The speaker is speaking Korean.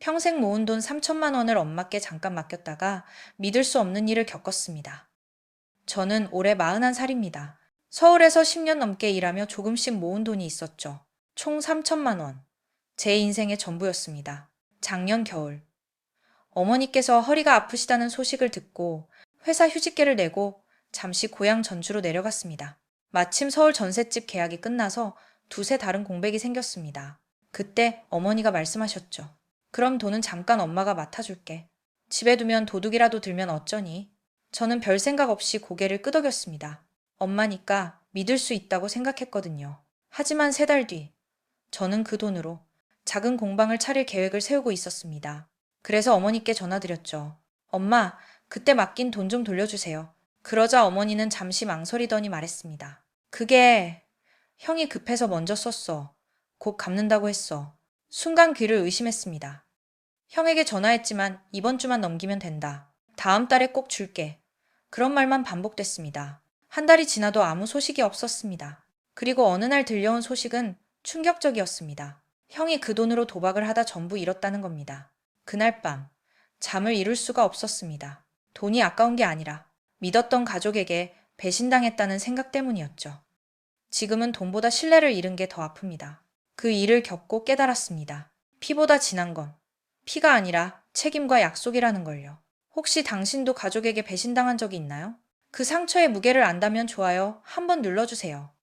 평생 모은 돈 3천만 원을 엄마께 잠깐 맡겼다가 믿을 수 없는 일을 겪었습니다. 저는 올해 41살입니다. 서울에서 10년 넘게 일하며 조금씩 모은 돈이 있었죠. 총 3천만 원. 제 인생의 전부였습니다. 작년 겨울. 어머니께서 허리가 아프시다는 소식을 듣고 회사 휴직계를 내고 잠시 고향 전주로 내려갔습니다. 마침 서울 전셋집 계약이 끝나서 두세 다른 공백이 생겼습니다. 그때 어머니가 말씀하셨죠. 그럼 돈은 잠깐 엄마가 맡아줄게. 집에 두면 도둑이라도 들면 어쩌니? 저는 별 생각 없이 고개를 끄덕였습니다. 엄마니까 믿을 수 있다고 생각했거든요. 하지만 세 달 뒤, 저는 그 돈으로 작은 공방을 차릴 계획을 세우고 있었습니다. 그래서 어머니께 전화드렸죠. 엄마, 그때 맡긴 돈 좀 돌려주세요. 그러자 어머니는 잠시 망설이더니 말했습니다. 그게 형이 급해서 먼저 썼어. 곧 갚는다고 했어. 순간 귀를 의심했습니다. 형에게 전화했지만 이번 주만 넘기면 된다. 다음 달에 꼭 줄게. 그런 말만 반복됐습니다. 한 달이 지나도 아무 소식이 없었습니다. 그리고 어느 날 들려온 소식은 충격적이었습니다. 형이 그 돈으로 도박을 하다 전부 잃었다는 겁니다. 그날 밤, 잠을 이룰 수가 없었습니다. 돈이 아까운 게 아니라 믿었던 가족에게 배신당했다는 생각 때문이었죠. 지금은 돈보다 신뢰를 잃은 게 더 아픕니다. 그 일을 겪고 깨달았습니다. 피보다 진한 건 피가 아니라 책임과 약속이라는 걸요. 혹시 당신도 가족에게 배신당한 적이 있나요? 그 상처의 무게를 안다면 좋아요 한번 눌러주세요.